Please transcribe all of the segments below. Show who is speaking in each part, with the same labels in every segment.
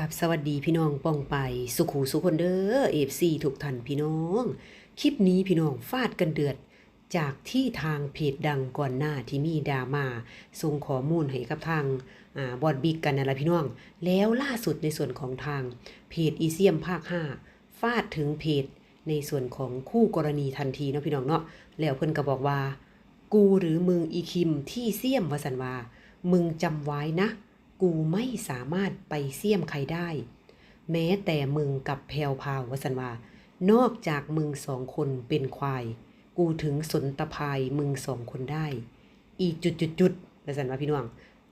Speaker 1: กับสวัสดีพี่น้องป้องไป สุขูสุคนเด้อเอฟซีทุกท่านพี่น้อง คลิปนี้พี่น้องฟาดกันเดือด จากที่ทางเพจดังก่อนหน้าที่มีดราม่าส่งข้อมูลให้กับทางอ่าบอดบิ๊กกันนั่นแหละพี่น้อง แล้วล่าสุดในส่วนของทางเพจอีเซียมภาค 5 ฟาดถึงเพจในส่วนของคู่กรณีทันทีเนาะพี่น้องเนาะแล้วเพิ่นก็บอกว่า กูหรือมึงอีคิมที่เสียมวสันวามึงจำไว้นะ กูไม่สามารถไปเสียมใครได้ แม้แต่มึงกับแพลวพาววสันวานอกจากมึงสองคนเป็นควาย กูถึงสนตะพายมึงสองคนได้ อีจุดจุดจุดวสันวาพี่น้อง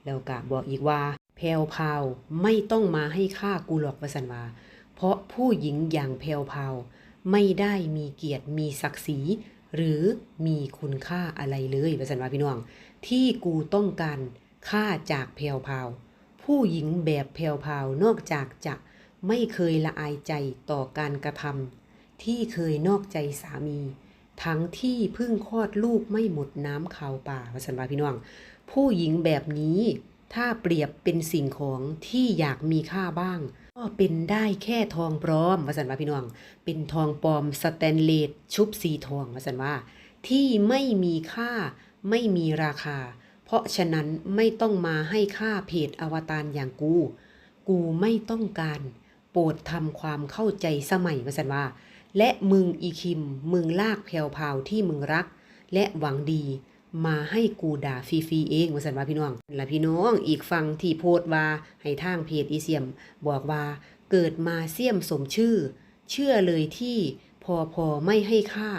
Speaker 1: แล้วก็บอกอีกว่า แพลวพาวไม่ต้องมาให้ค่ากูหรอกวสันวา เพราะผู้หญิงอย่างแพลวพาวไม่ได้มีเกียรติมีศักดิ์ศรีหรือมีคุณค่าอะไรเลยวสันวาพี่น้อง ที่กูต้องการค่าจากแพลวพาว ผู้หญิงแบบแพลวพาวนอกจากจะไม่เคยละอายใจต่อการกระทำที่เคยนอกใจสามี ทั้งที่เพิ่งคลอดลูกไม่หมดน้ำขาวป่าวสันวาพี่น้อง ผู้หญิงแบบนี้ถ้าเปรียบเป็นสิ่งของที่อยากมีค่าบ้าง ก็เป็นได้แค่ทองปลอมวสันวาพี่น้อง เป็นทองปลอมสแตนเลสชุบสีทองวสันว่า ที่ไม่มีค่าไม่มีราคา เพราะฉะนั้นไม่ต้องมาให้ค่าเพจอวตารอย่างกู กูไม่ต้องการ โปรดทำความเข้าใจสมัยวสันว่า และมึงอีคิม มึงลากแพลวพาวที่มึงรัก และหวังดี มาให้กูด่าฟรีๆเองวสันว่าพี่น้องและพี่น้องอีกฟังที่โพสต์ว่าให้ทางเพจอีเซียม บอกว่าเกิดมาเสียมสมชื่อ เชื่อเลยที่พอพอไม่ให้ค่า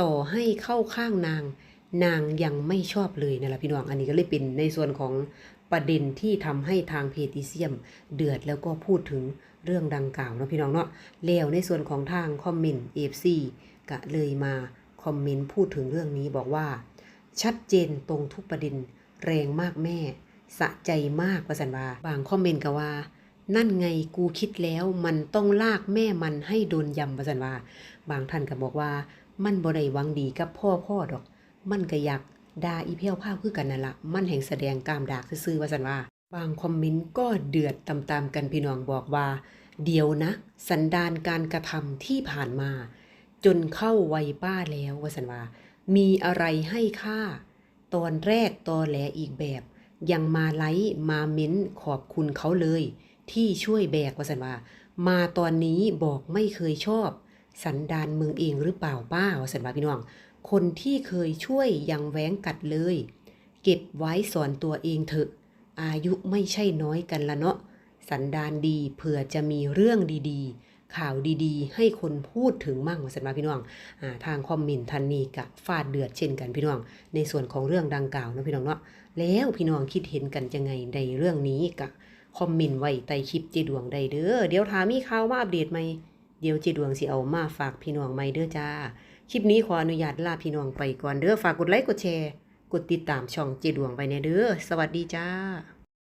Speaker 1: ต่อให้เข้าข้างนาง นางยังไม่ชอบเลยนั่ะพี่น้อง อันนี้ก็เลยเป็นในส่วนของประเด็นที่ทำให้ทางเพจอีเซียม เดือดแล้วก็พูดถึงเรื่องดังกล่าวเนาะพี่น้องเนาะแล้วในส่วนของทางคอมเมนต์เอฟซีก็เลยมาคอมเมนต์พูดถึงเรื่องนี้บอกว่า ชัดเจนตรงทุกประเด็นแรงมากแม่สะใจมากประสันว่าบางคอมเมนต์ก็ว่า นั่นไงกูคิดแล้วมันต้องลากแม่มันให้โดนยำประสันว่าบางท่านก็บอกว่า มันบ่ได้วังดีกับพ่อพ่อดอก มันก็อยากด่าอีเพียวผ้าคือกันนั่นละมันแห่งแสดงกามดากซื่อว่าสันว่า บางคอมเมนต์ก็เดือดตามๆกันพี่น้องบอกว่า เดี๋ยวนะ สันดานการกระทำที่ผ่านมา จนเข้าวัยป้าแล้วว่าสันว่า มีอะไรให้ค่า ตอนแรกตอแหลอีกแบบ ยังมาไลค์มาเม้นขอบคุณเขาเลย ที่ช่วยแบกว่าสันว่า มาตอนนี้บอกไม่เคยชอบ สันดานมึงเองหรือเปล่าป้าว่าสันว่าพี่น้อง คนที่เคยช่วยยังแหวงกัดเลย เก็บไว้สอนตัวเองเถอะ อายุไม่ใช่น้อยกันละเนาะ สันดานดีเผื่อจะมีเรื่องดีๆ ข่าวดีๆ ให้คนพูดถึงมั่งสันว่าพี่น้องอทางคอมเมนต์ทันนีกับฟาดเดือดเช่นกันพี่น้อง ในส่วนของเรื่องดังกล่าวนะพี่น้องเนาะ แล้วพี่น้องคิดเห็นกันยังไงในเรื่องนี้กับคอมเมนต์ไว้ใต้คลิปเจดวงใดเด้อ เดี๋ยวถามีข่าวมาอัปเดตไหม เดี๋ยวเจดวงสิเอามาฝากพี่น้องใหม่เด้อจ้า คลิปนี้ขออนุญาตลาพี่น้องไปก่อนเด้อฝากกดไลค์กดแชร์ กดติดตามช่องเจดวงไปแน่เด้อสวัสดีจ้า